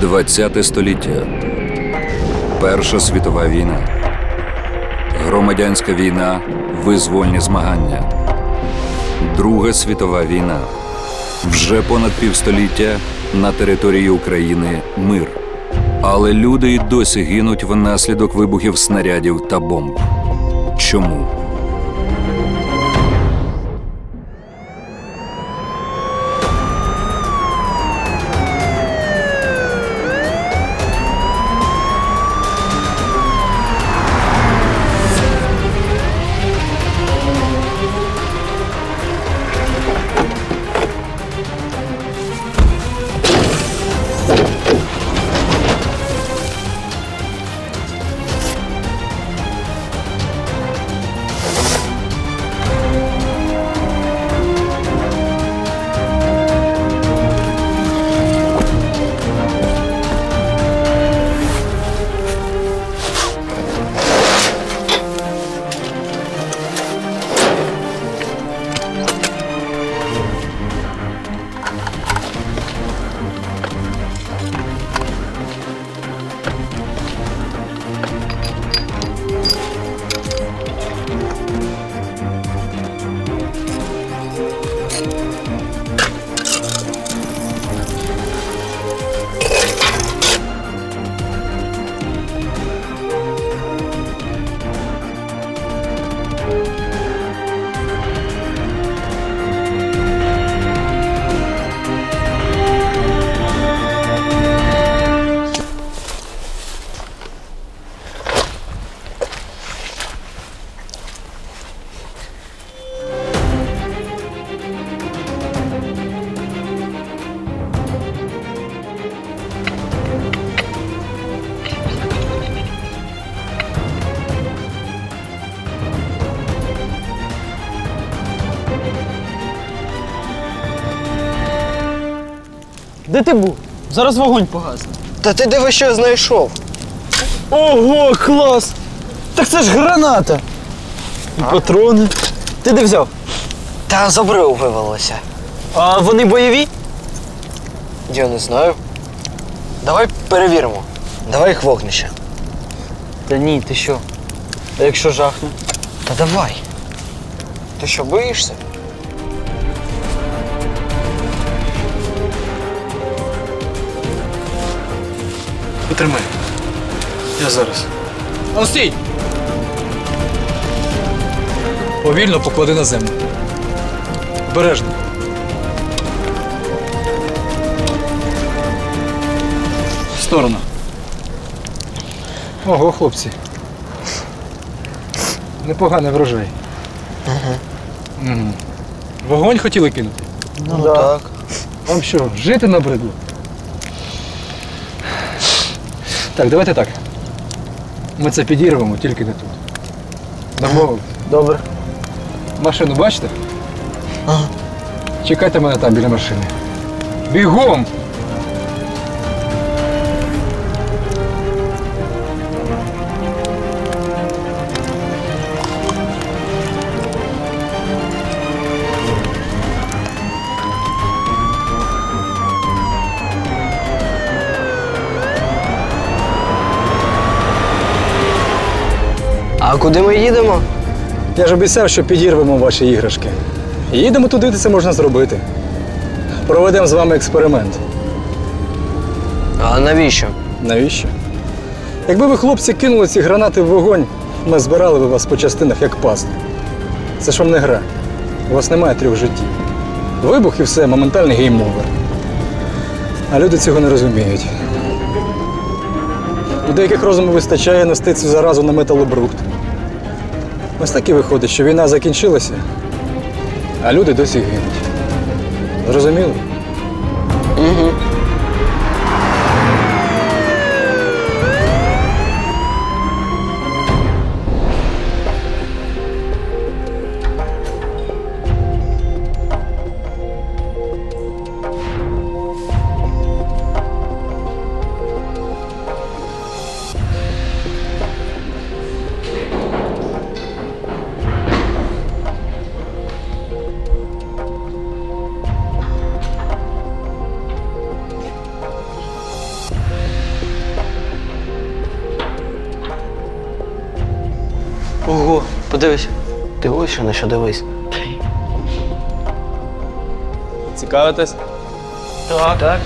ХХ століття. Перша світова війна. Громадянська війна. Визвольні змагання. Друга світова війна. Вже понад півстоліття на території України мир. Але люди й досі гинуть внаслідок вибухів снарядів та бомб. Чому? Де ти був? Зараз вогонь погасне. Та ти диви, що я знайшов. Ого, клас! Так це ж граната! І патрони. Ти де взяв? Та з обриву вивелося. А вони бойові? Я не знаю. Давай перевіримо. Давай їх вогнище. Та ні, ти що? А якщо жахне? Та давай. Ти що, боїшся? Потримай. Я зараз. А стій! Повільно поклади на землю. Обережно. В сторону. Ого, хлопці. Непоганий врожай. Угу. Вогонь хотіли кинути? Ну, так. Вам що, жити набридло? Так, давайте так. Ми це підірвемо, тільки не тут. Домовились? Добре. Машину бачите? Ага. Чекайте мене там біля машини. Бігом! Я ж обіцяв, що підірвемо ваші іграшки. Їдемо туди, де це можна зробити. Проведемо з вами експеримент. А навіщо? Навіщо? Якби ви, хлопці, кинули ці гранати в вогонь, ми збирали би вас по частинах як пасту. Це ж вам не гра. У вас немає трьох життів. Вибух і все, моментальний гейм-овер. А люди цього не розуміють. У деяких розуму вистачає нести цю заразу на металобрухт. Ось так і виходить, що війна закінчилася, а люди досі гинуть. Зрозуміло? Угу. Подивись. Дивись, що на що дивись. Цікавитесь? Так. Так.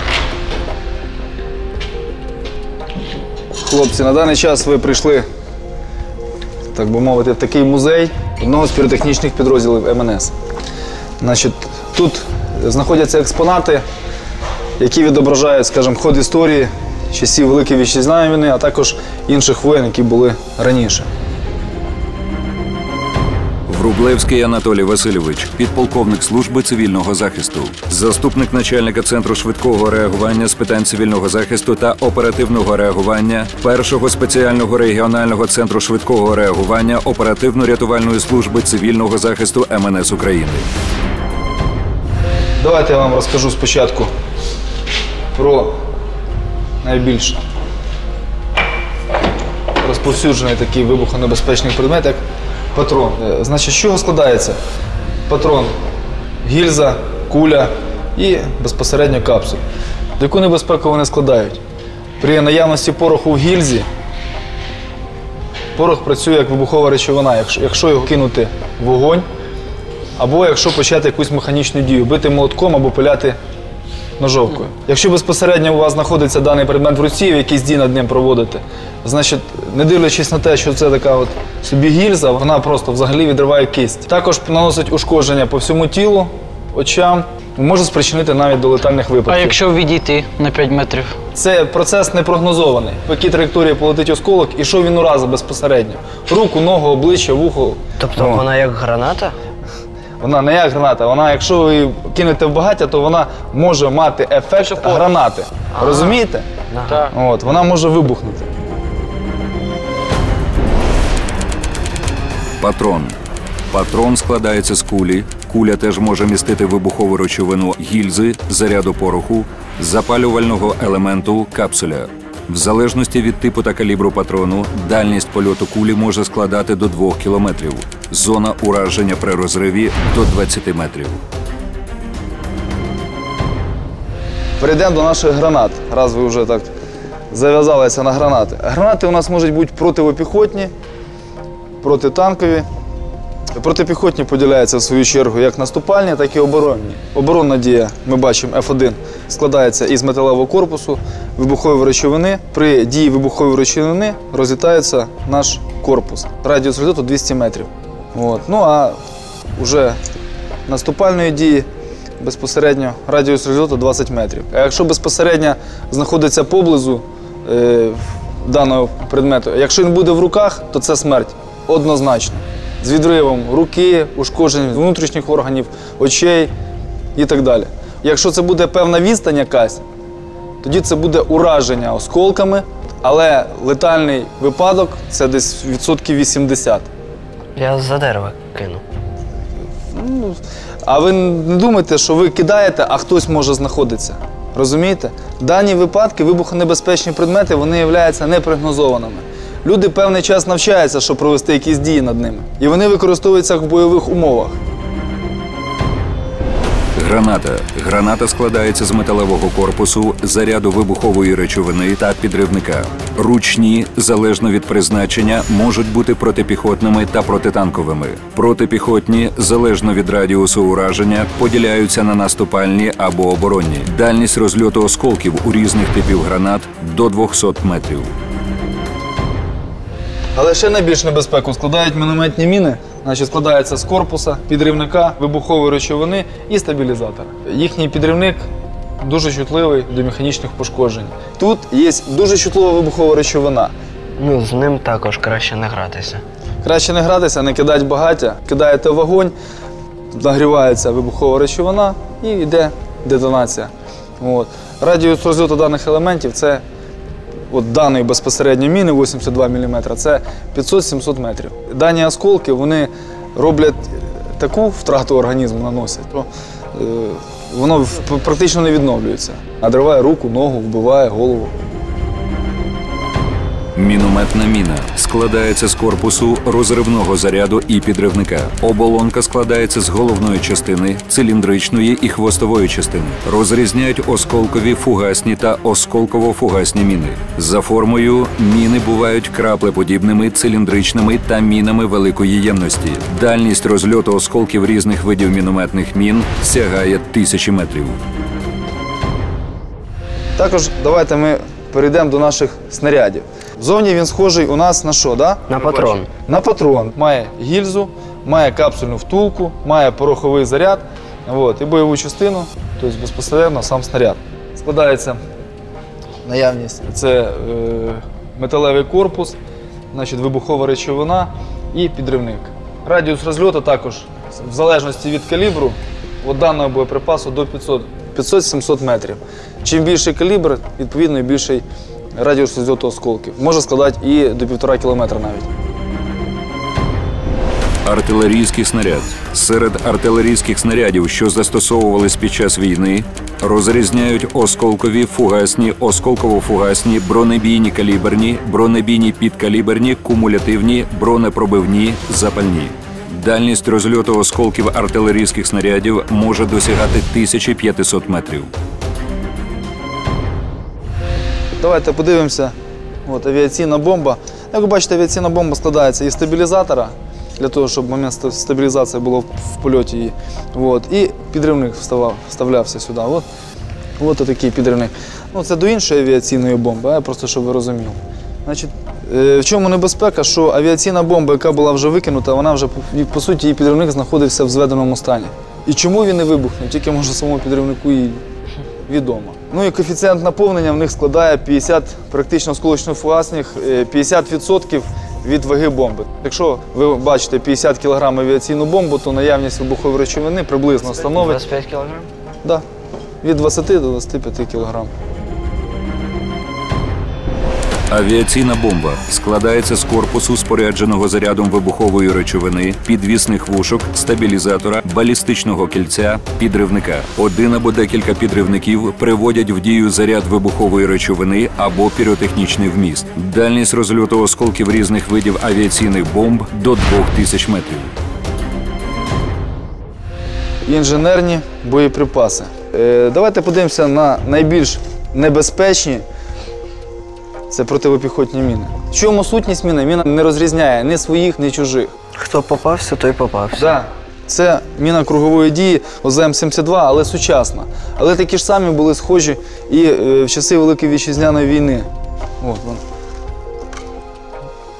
Хлопці, на даний час ви прийшли, так би мовити, в такий музей одного з піротехнічних підрозділів МНС. Значить, тут знаходяться експонати, які відображають, скажімо, ход історії часів Великої Вітчизняної війни, а також інших воєн, які були раніше. Врублевський Анатолій Васильович, підполковник служби цивільного захисту, заступник начальника центру швидкого реагування з питань цивільного захисту та оперативного реагування першого спеціального регіонального центру швидкого реагування оперативно-рятувальної служби цивільного захисту МНС України. Давайте я вам розкажу спочатку про найбільш розповсюджений такий вибухонебезпечний предмет, як патрон. Е, Значить, з чого складається? Патрон, гільза, куля і безпосередньо капсуль. Яку небезпеку вони складають? При наявності пороху в гільзі порох працює як вибухова речовина. Якщо, його кинути в вогонь, або якщо почати якусь механічну дію, бити молотком або пиляти ножовкою. Якщо безпосередньо у вас знаходиться даний предмет в руці, ви якісь дії над ним проводите, значить, не дивлячись на те, що це така от собі гільза, вона просто взагалі відриває кисть. Також наносить ушкодження по всьому тілу, очам, може спричинити навіть до летальних випадків. А якщо відійти на 5 метрів? Це процес непрогнозований. По якій траєкторії полетить осколок і що він уразить безпосередньо. Руку, ногу, обличчя, вухо. Тобто Ну. вона як граната? Вона не як граната, вона, якщо ви кинете в багаття, то вона може мати ефект гранати. Розумієте? Так. От, вона може вибухнути. Патрон. Патрон складається з кулі. Куля теж може містити вибухову речовину гільзи, заряду пороху, запалювального елементу капсуля. В залежності від типу та калібру патрону, дальність польоту кулі може складати до 2 кілометрів. Зона ураження при розриві до 20 метрів. Перейдемо до наших гранат, раз ви вже так зав'язалися на гранати. Гранати у нас можуть бути противопіхотні, протитанкові. Протипіхотні поділяються в свою чергу як наступальні, так і оборонні. Оборонна дія, ми бачимо, F1 складається із металевого корпусу, вибухової речовини. При дії вибухової речовини розлітається наш корпус. Радіус розльоту 200 метрів. От. Ну а вже наступальної дії безпосередньо радіус розльоту 20 метрів. А якщо безпосередньо знаходиться поблизу е, даного предмету, якщо він буде в руках, то це смерть однозначно. З відривом руки, ушкодженням внутрішніх органів, очей і так далі. Якщо це буде певна відстань якась, тоді це буде ураження осколками, але летальний випадок це десь відсотків 80. Я за дерева кину. А ви не думайте, що ви кидаєте, а хтось може знаходитися. Розумієте? Дані випадки, вибухонебезпечні предмети, вони являються непрогнозованими. Люди певний час навчаються, щоб провести якісь дії над ними. І вони використовуються в бойових умовах. Граната. Граната складається з металевого корпусу, заряду вибухової речовини та підривника. Ручні, залежно від призначення, можуть бути протипіхотними та протитанковими. Протипіхотні, залежно від радіусу ураження, поділяються на наступальні або оборонні. Дальність розльоту осколків у різних типів гранат до 200 метрів. Але ще найбільш небезпеку складають мінометні міни. Значить, складається з корпуса, підривника, вибухової речовини і стабілізатора. Їхній підривник дуже чутливий до механічних пошкоджень. Тут є дуже чутлива вибухова речовина. Ну, з ним також краще не гратися. Краще не гратися, не кидати багаття, кидаєте вогонь, нагрівається вибухова речовина і йде детонація. От. Радіус розльоту даних елементів це от даної безпосередньо міни 82 мм, це 500-700 метрів. Дані осколки вони роблять таку втрату організму наносять, що е, воно практично не відновлюється. Надриває руку, ногу, вбиває голову. Мінометна міна складається з корпусу розривного заряду і підривника. Оболонка складається з головної частини, циліндричної і хвостової частини. Розрізняють осколкові фугасні та осколково-фугасні міни. За формою міни бувають краплеподібними, циліндричними та мінами великої ємності. Дальність розльоту осколків різних видів мінометних мін сягає тисячі метрів. Також давайте ми перейдемо до наших снарядів. Зовні він схожий у нас на що, да? На патрон. На патрон. Має гільзу, має капсульну втулку, має пороховий заряд от, і бойову частину, тобто безпосередньо сам снаряд. Складається наявність. Це е, металевий корпус, значить, вибухова речовина і підривник. Радіус розльоту також, в залежності від калібру, от даного боєприпасу до 500 500-700 метрів. Чим більший калібр, відповідно, і більший радіус розльоту осколків. Може складати і до півтора кілометра навіть. Артилерійський снаряд. Серед артилерійських снарядів, що застосовувались під час війни, розрізняють осколкові, фугасні, осколково-фугасні, бронебійні каліберні, бронебійні підкаліберні, кумулятивні, бронепробивні, запальні. Дальність розльоту осколків артилерійських снарядів може досягати 1500 метрів. Давайте подивимося. От, авіаційна бомба. Як ви бачите, авіаційна бомба складається із стабілізатора, для того, щоб момент стабілізації було в польоті її. От, і підривник вставав, вставлявся сюди. От, от такий підривник. Ну, це до іншої авіаційної бомби, просто щоб ви розуміли. Значить, е, в чому небезпека, що авіаційна бомба, яка була вже викинута, вона вже по- суті її підривник знаходився в зведеному стані. І чому він не вибухнув? Тільки може самому підривнику і відомо. Ну і коефіцієнт наповнення в них складає 50 практично осколочно-фугасних, е, 50% від ваги бомби. Якщо ви бачите 50 кг авіаційну бомбу, то наявність вибухової речовини приблизно становить 25 кг? да, від 20 до 25 кг. Авіаційна бомба складається з корпусу, спорядженого зарядом вибухової речовини, підвісних вушок, стабілізатора, балістичного кільця, підривника. Один або декілька підривників приводять в дію заряд вибухової речовини або піротехнічний вміст. Дальність розльоту осколків різних видів авіаційних бомб до 2000 метрів. інженерні боєприпаси. Е, давайте подивимося на найбільш небезпечні. Це противопіхотні міни. В чому сутність міни? Міна не розрізняє ні своїх, ні чужих. Хто попався, той попався. Да. Це міна кругової дії ОЗМ-72, але сучасна. Але такі ж самі були схожі і е, в часи Великої вітчизняної війни. От вона.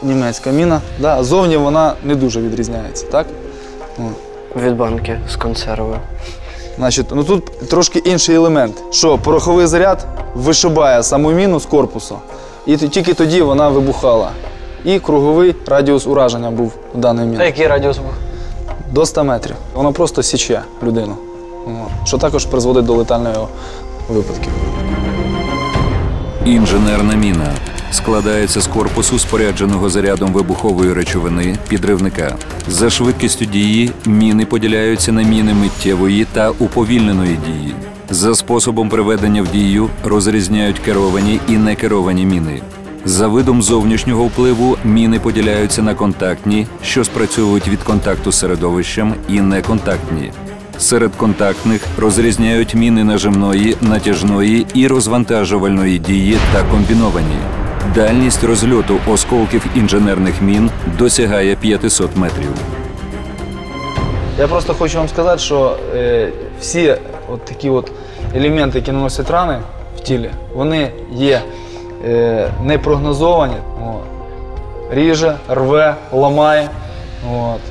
Німецька міна. Да. Зовні вона не дуже відрізняється, так? От. Від банки з консерви. Значить, ну тут трошки інший елемент, що пороховий заряд вишибає саму міну з корпусу, і тільки тоді вона вибухала. І круговий радіус ураження був у даної міни. який радіус був? До 100 метрів. Воно просто січе людину. Що також призводить до летальної випадків. Інженерна міна складається з корпусу, спорядженого зарядом вибухової речовини, підривника. За швидкістю дії міни поділяються на міни миттєвої та уповільненої дії. За способом приведення в дію розрізняють керовані і некеровані міни. За видом зовнішнього впливу міни поділяються на контактні, що спрацьовують від контакту з середовищем, і неконтактні. Серед контактних розрізняють міни нажимної, натяжної і розвантажувальної дії та комбіновані. Дальність розльоту осколків інженерних мін досягає 500 метрів. Я просто хочу вам сказати, що е, всі от такі от елементи, які наносять рани в тілі, вони є е, непрогнозовані. От. Ріже, рве, ламає. От.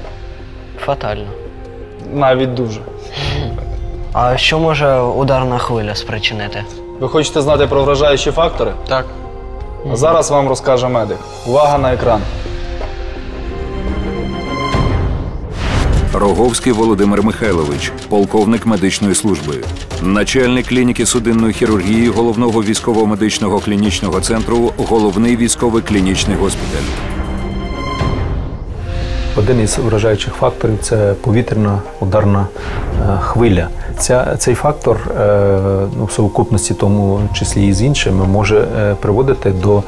Фатально. Навіть дуже. А що може ударна хвиля спричинити? Ви хочете знати про вражаючі фактори? Так. А зараз вам розкаже медик. Увага на екран. Роговський Володимир Михайлович, полковник медичної служби, начальник клініки судинної хірургії головного військово-медичного клінічного центру, головний військовий клінічний госпіталь. Один із вражаючих факторів це повітряна ударна е, хвиля. Ця, цей фактор е, ну, в совокупності, тому числі і з іншими, може е, приводити до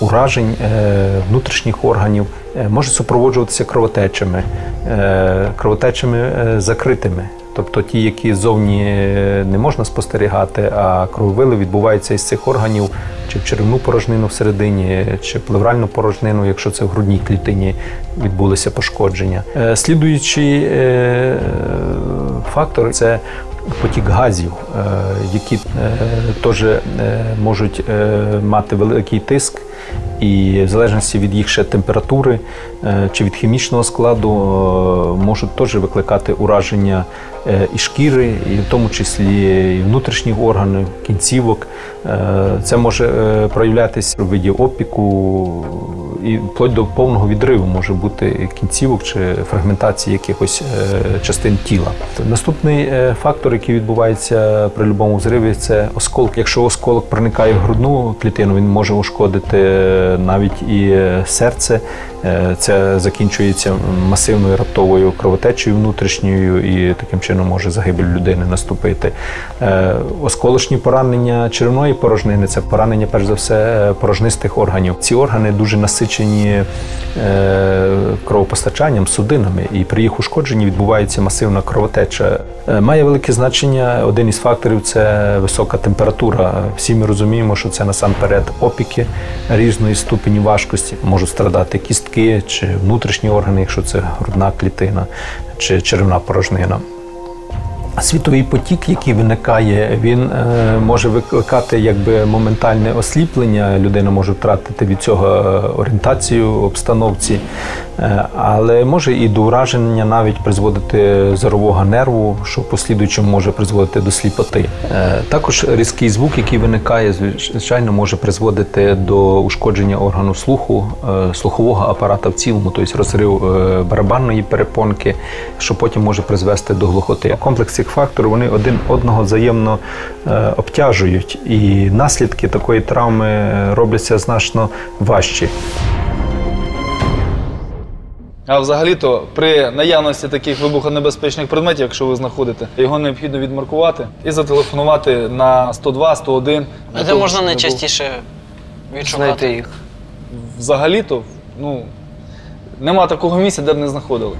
уражень е, внутрішніх органів, е, можуть супроводжуватися кровотечами, е, кровотечами закритими. Тобто ті, які ззовні е, не можна спостерігати, а крововили відбуваються із цих органів чи в черевну порожнину всередині, чи плевральну порожнину, якщо це в грудній клітині відбулися пошкодження. Слідуючий фактор це потік газів, які теж можуть мати великий тиск. І в залежності від їх ще температури е, чи від хімічного складу е, можуть теж викликати ураження е, і шкіри, і в тому числі і внутрішніх органів, кінцівок. Це може проявлятися в виді опіку і вплоть до повного відриву може бути кінцівок чи фрагментації якихось частин тіла. Наступний е, фактор, який відбувається при будь-якому зриві, це осколок. Якщо осколок проникає в грудну клітину, він може ушкодити навіть і е, серце. Е, Це закінчується масивною раптовою кровотечею внутрішньою, і таким чином може загибель людини наступити. Е, Осколочні поранення черевної порожнини це поранення, перш за все, порожнистих органів. Ці органи дуже насичені е, кровопостачанням, судинами, і при їх ушкодженні відбувається масивна кровотеча. Е, Має велике значення. Один із факторів це висока температура. Всі ми розуміємо, що це насамперед опіки різної ступені важкості. Можуть страдати кістки чи внутрішні органи, якщо це грудна клітина чи черевна порожнина. Світовий потік, який виникає, він е, може викликати якби моментальне осліплення. Людина може втратити від цього е, орієнтацію обстановці, але може і до ураження навіть призводити зорового нерву, що в послідуючому може призводити до сліпоти. Е, також різкий звук, який виникає, звичайно, може призводити до ушкодження органу слуху, е, слухового апарата в цілому, тобто розрив е, барабанної перепонки, що потім може призвести до глухоти. Комплекс цих факторів вони один одного взаємно е, обтяжують, і наслідки такої травми е, робляться значно важчі. А взагалі-то при наявності таких вибухонебезпечних предметів, якщо ви знаходите, його необхідно відмаркувати і зателефонувати на 102, 101. А де можна найчастіше відшукати їх? Взагалі-то, ну, нема такого місця, де б не знаходили.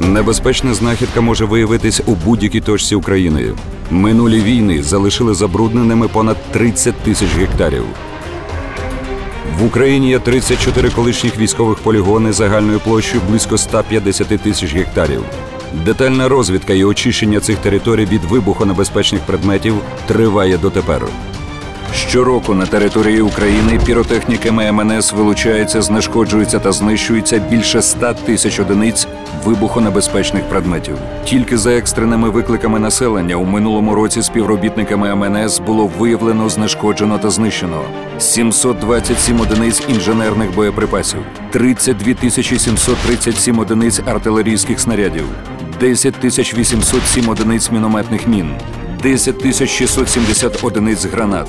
Небезпечна знахідка може виявитись у будь-якій точці України. Минулі війни залишили забрудненими понад 30 тисяч гектарів. В Україні є 34 колишніх військових полігони загальною площею близько 150 тисяч гектарів. Детальна розвідка і очищення цих територій від вибухонебезпечних предметів триває дотепер. Щороку на території України піротехніками МНС вилучається, знешкоджується та знищується більше 100 тисяч одиниць вибухонебезпечних предметів. Тільки за екстреними викликами населення у минулому році співробітниками МНС було виявлено, знешкоджено та знищено 727 одиниць інженерних боєприпасів, 32 тисячі 737 одиниць артилерійських снарядів, 10 тисяч 807 одиниць мінометних мін. 10 тисяч 670 одиниць гранат,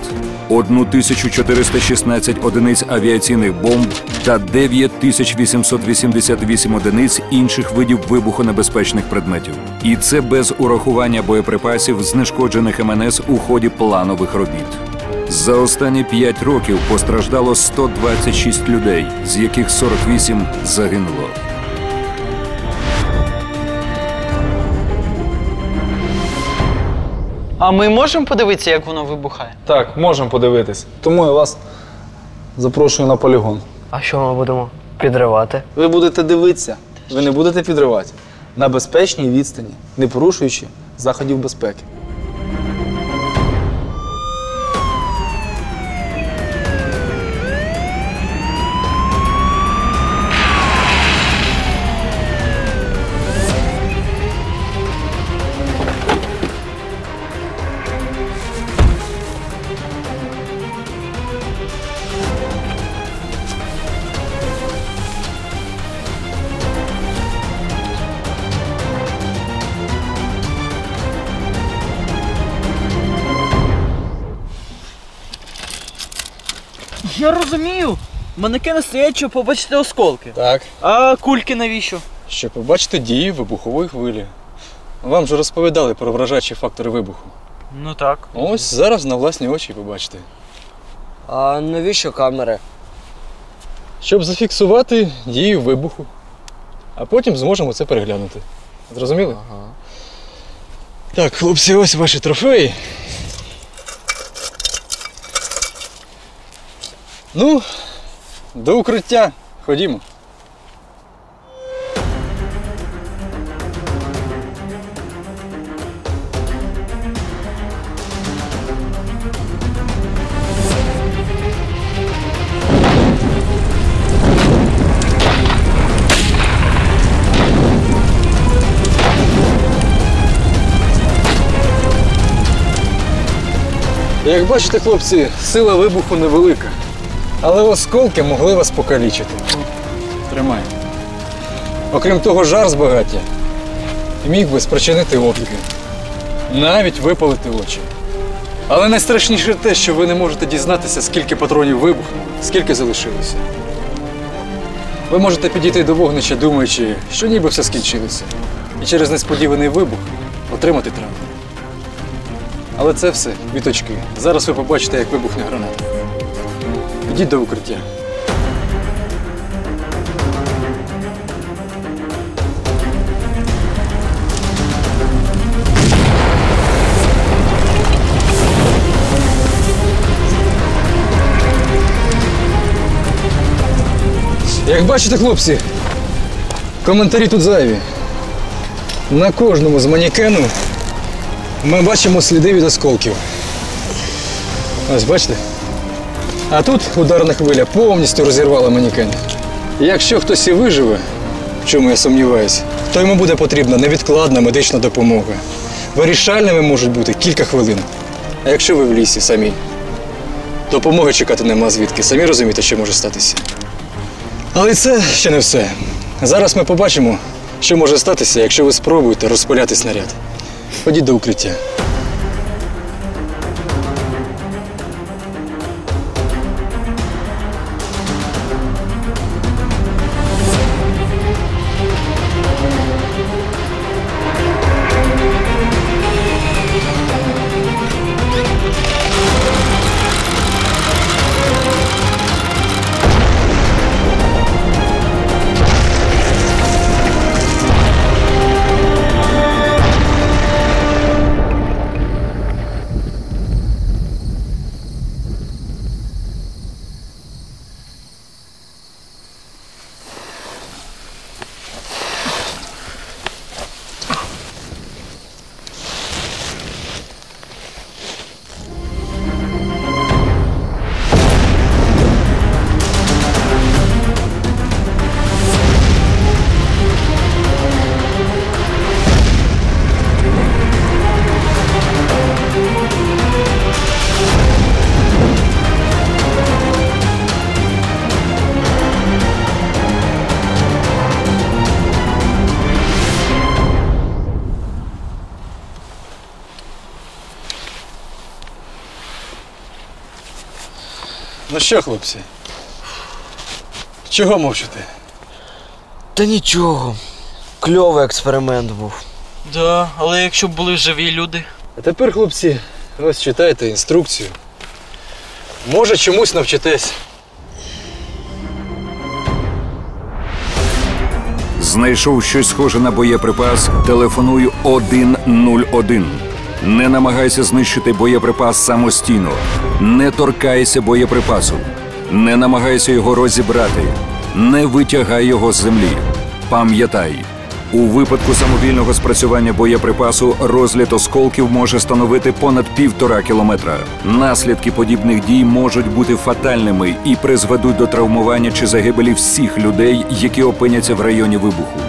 1 тисячу 416 одиниць авіаційних бомб та 9 тисяч 888 одиниць інших видів вибухонебезпечних предметів. І це без урахування боєприпасів, знешкоджених МНС у ході планових робіт. За останні 5 років постраждало 126 людей, з яких 48 загинуло. А ми можемо подивитися, як воно вибухає? Так, можемо подивитись. Тому я вас запрошую на полігон. А що ми будемо підривати? Ви будете дивитися, ви не будете підривати на безпечній відстані, не порушуючи заходів безпеки. Розумію. Манекени стоять, щоб побачити осколки. Так, А кульки навіщо? щоб побачити дії вибухової хвилі. Вам же розповідали про вражаючі фактори вибуху. Ну так. Ось зараз на власні очі побачите. А навіщо камери? Щоб зафіксувати дію вибуху. А потім зможемо це переглянути. Зрозуміли? Ага. Так, хлопці, ось ваші трофеї. Ну, до укриття. Ходімо. Як бачите, хлопці, сила вибуху невелика. Але осколки могли вас покалічити. Тримай. Окрім того, жар з багаття міг би спричинити опіки. Навіть випалити очі. Але найстрашніше те, що ви не можете дізнатися, скільки патронів вибухнуло, скільки залишилося. Ви можете підійти до вогнища, думаючи, що ніби все скінчилося. І через несподіваний вибух отримати травму. Але це все віточки. Зараз ви побачите, як вибухне граната. Йдіть до укриття. Як бачите, хлопці, коментарі тут зайві. На кожному з манікену ми бачимо сліди від осколків. Ось бачите? А тут ударна хвиля повністю розірвала манікен. Якщо хтось і виживе, в чому я сумніваюся, то йому буде потрібна невідкладна медична допомога. Вирішальними можуть бути кілька хвилин. А якщо ви в лісі самі, допомоги чекати нема звідки. Самі розумієте, що може статися. Але це ще не все. Зараз ми побачимо, що може статися, якщо ви спробуєте розпиляти снаряд. Ходіть до укриття. Що, хлопці? Чого мовчите? Та нічого. Кльовий експеримент був. Да, але якщо б були живі люди. А тепер, хлопці, ось читайте інструкцію. Може, чомусь навчитесь. Знайшов щось схоже на боєприпас, телефонуй 101. Не намагайся знищити боєприпас самостійно. Не торкайся боєприпасу. Не намагайся його розібрати. Не витягай його з землі. Пам'ятай, у випадку самовільного спрацювання боєприпасу розліт осколків може становити понад півтора кілометра. Наслідки подібних дій можуть бути фатальними і призведуть до травмування чи загибелі всіх людей, які опиняться в районі вибуху.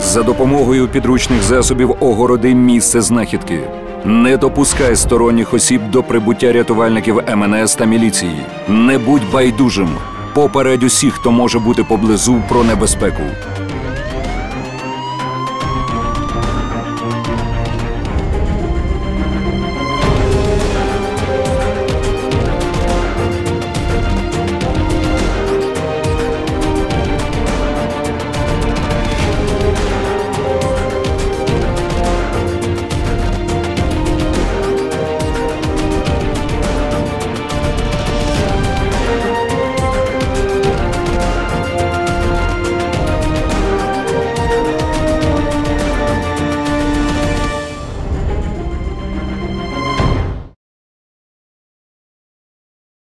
За допомогою підручних засобів огороди місце знахідки. Не допускай сторонніх осіб до прибуття рятувальників МНС та міліції. Не будь байдужим. Попередь усіх, хто може бути поблизу про небезпеку.